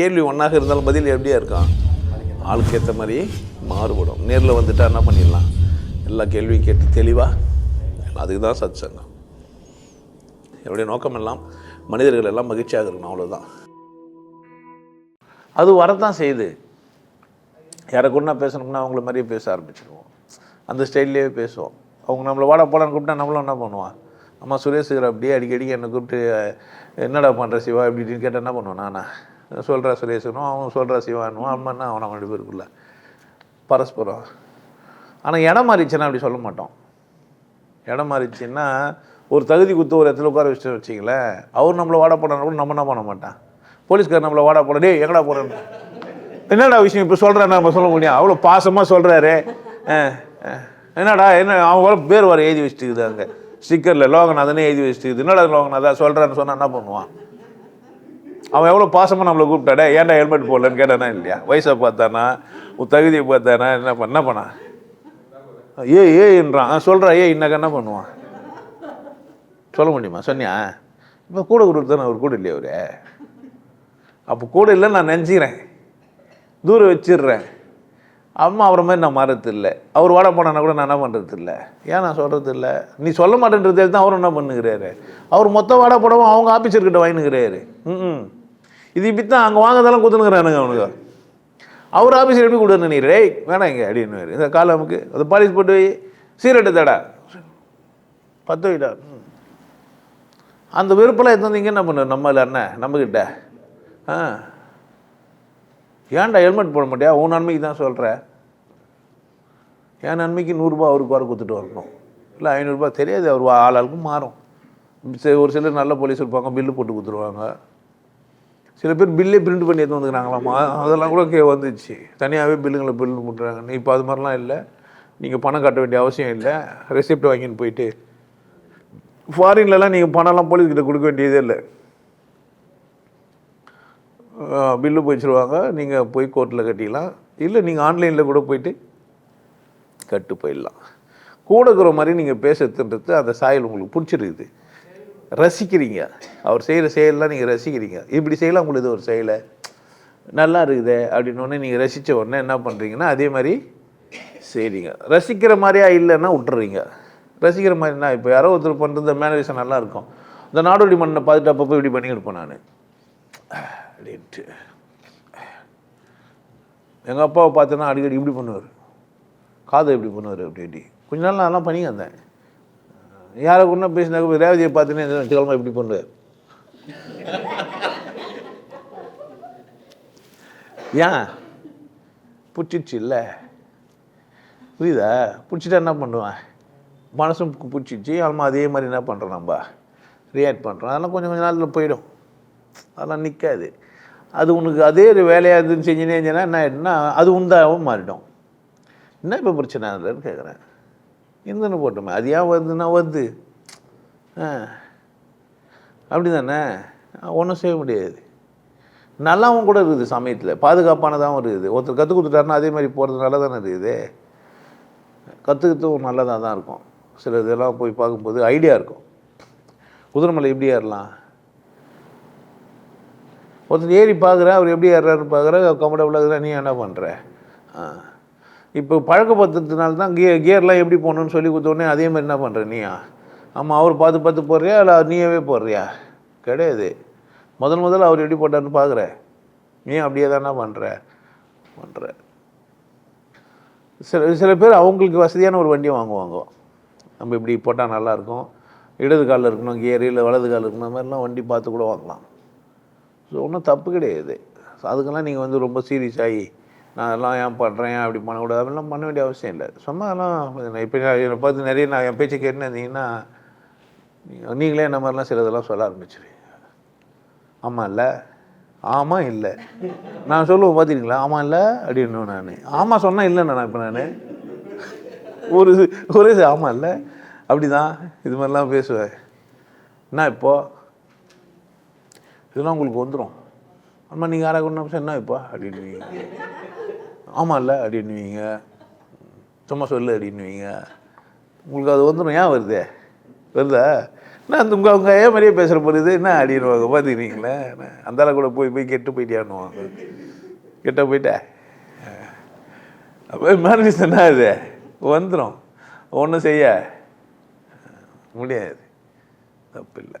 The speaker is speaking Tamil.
கேள்வி ஒன்றாக இருந்தாலும் பதில் எப்படியா இருக்கான் ஆளுக்கு ஏற்ற மாதிரி மாறுபடும். நேரில் வந்துட்டா என்ன பண்ணிடலாம்? எல்லா கேள்வியும் கேட்டு தெளிவாக அதுக்கு தான் சத் சங்கம் என்னுடைய நோக்கம் எல்லாம் மனிதர்கள் எல்லாம் மகிழ்ச்சியாக இருக்கணும் அவ்வளோதான் அது வரத்தான் செய்யுது. யாரை கூட பேசணும்னா அவங்கள மாதிரியே பேச ஆரம்பிச்சிடுவோம் அந்த ஸ்டைல்லே பேசுவோம். அவங்க நம்மளை வாட போடான்னு கூப்பிட்டா நம்மளும் என்ன பண்ணுவான்? அம்மா சுரேஷுங்கிற அப்படியே அடிக்கடி என்னை கூப்பிட்டு என்னடா பண்ணுற சிவா? அப்படின்னு இப்படின்னு கேட்டால் என்ன பண்ணுவேன் நானா? சொல்கிறா சுரேஷனும் அவன் சொல்கிறா சிவானும் அம்மன்னா அவன் அவன் ரெண்டு பேருக்குள்ள. பரஸ்பரம். ஆனால் இடம் மாறிச்சுன்னா அப்படி சொல்ல மாட்டோம். இடம் மாறிச்சுன்னா ஒரு தகுதி குத்து ஒரு இடத்துல உட்கார வச்சு வச்சிங்களேன் அவர் நம்மளை வாடா போடணும் கூட நம்ம என்ன பண்ண மாட்டான்? போலீஸ்கார் நம்மளை வாடா போட டே எங்கடா போகிறேன்னு என்னடா விஷயம் இப்போ சொல்கிறேன் நம்ம சொல்ல முடியும். அவ்வளோ பாசமாக சொல்கிறாரு என்னடா என்ன அவன் பேர் வர எழுதி வச்சுட்டுக்குது அங்கே. ஸ்டிக்கரில் லோகநாதனே எழுதி வச்சுட்டு என்னடா லோகநாதா சொல்கிறேன்னு சொன்னால் என்ன பண்ணுவான்? அவன் எவ்வளோ பாசமாக நம்மளை கூப்பிட்டாடே ஏன்டா ஹெல்மெட் போடலன்னு கேட்டானா இல்லையா? வயசை பார்த்தானா? உன் தகுதியை பார்த்தானா? என்ன பண்ண என்ன பண்ணா? ஏ ஏன்றான் சொல்கிறா ஏ இன்னக்க என்ன பண்ணுவான்? சொல்ல முடியுமா? சொன்னியா? இப்போ கூட கொடுத்தானே அவர் கூட இல்லையா அவரு? அப்போ கூட இல்லைன்னு நான் நினச்சிக்கிறேன். தூரம் வச்சிடுறேன். அம்மா அவரை மாதிரி நான் மாறது இல்லை அவர் வாட போனா கூட நான் என்ன பண்ணுறது இல்லை ஏன் நான் சொல்கிறது இல்லை நீ சொல்ல மாட்டேன்றது தான் அவரும் என்ன பண்ணுகிறாரு? அவர் மொத்த வாட போடவும் அவங்க ஆஃபீஸர்கிட்ட வாங்கினுக்கிறாரு ம் இது இப்படி தான் அங்கே வாங்கதெல்லாம் குத்துனுங்கிறானுங்க அவனுக்கு அவர் ஆஃபீஸில் எப்படி கொடுன்னு நினைக்கிறே? வேணாம் இங்கே அப்படின்னு இந்த காலை நமக்கு அது பாலிஷ் போட்டு வை. சீரட்டு தடா. பத்து வைடா. ம். அந்த வெறுப்பெல்லாம் எடுத்து வந்து என்ன பண்ணு நம்ம அண்ணன் நம்மக்கிட்ட ஆ. ஏன்டா ஹெல்மெட் போட மாட்டியா? உன் நன்மைக்கு தான் சொல்கிற என் நன்மைக்கு நூறுரூபா அவருக்கு வர கொடுத்துட்டு வரணும். இல்லை ஐநூறுரூபா தெரியாது. அவர் ஆள் ஆளுக்கும் மாறும். சரி, ஒரு சிலர் நல்ல போலீஸ் இருப்பாங்க பில்லு போட்டு கொடுத்துருவாங்க. சில பேர் பில்லே பிரிண்ட் பண்ணி எடுத்து வந்துக்கிறாங்களாமா. அதெல்லாம் கூட கே வந்துச்சு. தனியாகவே பில்லுங்களை பில் பண்ணுறாங்க இப்போ அது மாதிரிலாம் இல்லை. நீங்கள் பணம் கட்ட வேண்டிய அவசியம் இல்லை. ரெசிப்ட் வாங்கின்னு போயிட்டு ஃபாரின்லலாம் நீங்கள் பணம்லாம் போலீஸ்கிட்ட கொடுக்க வேண்டியதே இல்லை. பில்லு போயிச்சிருவாங்க. நீங்கள் போய் கோர்ட்டில் கட்டிக்கலாம். இல்லை நீங்கள் ஆன்லைனில் கூட போயிட்டு கட்டு போயிடலாம். கூட இருக்கிற மாதிரி நீங்கள் பேசுறதுன்றது அந்த சாயல் உங்களுக்கு பிடிச்சிருக்குது. ரசிக்கிறீங்க. அவர் செய்கிற செயலெலாம் நீங்கள் ரசிக்கிறீங்க. இப்படி செய்யலாம் உங்களுக்கு ஒரு செயலை? நல்லா இருக்குதே அப்படின்னு உடனே நீங்கள் ரசித்த உடனே என்ன பண்ணுறீங்கன்னா அதே மாதிரி செய்கிறீங்க ரசிக்கிற மாதிரியா இல்லைன்னா விட்டுறீங்க. ரசிக்கிற மாதிரினா இப்போ யாரோ ஒருத்தர் பண்ணுறது மேனரிசம் நல்லா இருக்கும். இந்த நாடோடி மண்ணை பார்த்துட்டு அப்பப்போ இப்படி பண்ணிக்கிட்டு இருப்பேன் நான். அப்படின்ட்டு. எங்கள் அப்பாவை பார்த்தோன்னா அடிக்கடி இப்படி பண்ணுவார். காதை இப்படி பண்ணுவார் அப்படி இப்படி கொஞ்ச நாள் நான் அதெல்லாம் பண்ணி வந்தேன் யாரை கூட பேசினாக்க ரேவதியை பார்த்தீங்கன்னா இந்த கிழமை இப்படி பண்ணுவார் ஏன்? பிடிச்சிடுச்சு இல்லை? புரியுதா? பிடிச்சிட்டா என்ன பண்ணுவேன்? மனசும் பிடிச்சிடுச்சு ஆல்மா அதே மாதிரி என்ன பண்ணுறோம் நம்ம? ரியாக்ட் பண்ணுறோம் அதெல்லாம் கொஞ்சம் கொஞ்ச நாளில் போயிடும். அதெல்லாம் நிற்காது அது உனக்கு அதே ஒரு வேலையாக இருந்துன்னு செஞ்சுனே இருந்தேன்னா என்ன ஆகிடும்னா அது உண்டாகவும் மாறிடும். என்ன இப்போ பிரச்சனை இல்லைன்னு கேட்குறேன் இருந்துன்னு போட்டோமே. அது ஏன் வருதுன்னா வருது ஆ. அப்படி தானே ஒன்றும் செய்ய முடியாது. நல்லாவும் கூட இருக்குது சமயத்தில். பாதுகாப்பானதாகவும் இருக்குது. ஒருத்தர் கற்றுக் கொடுத்துட்டாருன்னா அதே மாதிரி போகிறது நல்லா தானே இருக்குது. கற்றுக்கிறதும் நல்லதாக தான் இருக்கும். சில இதெல்லாம் போய் பார்க்கும்போது ஐடியா இருக்கும். குதிரைமலை எப்படி ஏறலாம்? ஒருத்தர் ஏறி பார்க்குற அவர் எப்படி ஏறுறாருன்னு பார்க்குற கம்ஃபர்டபுளாக இருக்கிறா நீ என்ன பண்ணுற ஆ. இப்போ பழக்கப்படுத்துறதுனால தான் கியர் கியர்லாம் எப்படி போகணுன்னு சொல்லி கொடுத்தோடனே அதே மாதிரி என்ன பண்ணுற நீயா? ஆமாம் அவர் பார்த்து பார்த்து போடுறியா? இல்லை நீயவே போடுறியா? கிடையாது. முதல் முதல்ல அவர் எப்படி போட்டார்னு பார்க்குற. நீ அப்படியே தானே பண்ணுற பண்ணுற சில சில பேர் அவங்களுக்கு வசதியான ஒரு வண்டியை வாங்குவாங்க. நம்ம இப்படி போட்டால் நல்லாயிருக்கும். இடது காலில் இருக்கணும் கியர் இல்லை வலது காலில் இருக்கணும் அந்த மாதிரிலாம் வண்டி பார்த்து கூட வாங்கலாம். ஸோ ஒன்றும் தப்பு கிடையாது. ஸோ அதுக்கெல்லாம் நீங்கள் வந்து ரொம்ப சீரியஸ் ஆகி நான் அதெல்லாம் ஏன் பண்ணுறேன் அப்படி பண்ணக்கூடாது. அப்படிலாம் பண்ண வேண்டிய அவசியம் இல்லை. சும்மா அதெல்லாம் இப்போ என்னை பார்த்து நிறைய நான் என் பேச்சு கேட்டுன்னு இருந்தீங்கன்னா நீங்களே இந்த மாதிரிலாம் சிலதெல்லாம் சொல்ல ஆரம்பிச்சிருவீங்க ஆமாம் இல்லை? ஆமாம் இல்லை. நான் சொல்லுவேன் பார்த்துருங்களா ஆமாம் இல்லை? அப்படின்னு நான். ஆமாம் சொன்னால் இல்லைண்ணா நான் இப்போ நான். ஒரு ஒரே ஆமாம் இல்லை? அப்படி தான் இது மாதிரிலாம் பேசுவேன். என்ன இப்போ? இதெல்லாம் உங்களுக்கு வந்துடும் அம்மா நீங்கள் யாராக கொண்டு என்ன இப்போ? அப்படின்னு ஆமாம் இல்லை அப்படின்னுவீங்க. சும்மா சொல்லு அப்படின்னுவீங்க. உங்களுக்கு அது வந்துடும் ஏன் வருது? வருதா? நான் அந்த உங்கள் அவங்க ஏன் மாதிரியே பேசுகிற பொழுது என்ன அடிடுவாங்க பார்த்துக்கிறீங்களே? அந்தால கூட போய் போய் கெட்டு போயிட்டியான்னுவாங்க. கெட்ட போயிட்டேன் அப்போ மாதிரி சொன்னா அது வந்துடும் ஒன்றும் செய்ய முடியாது. தப்பு இல்லை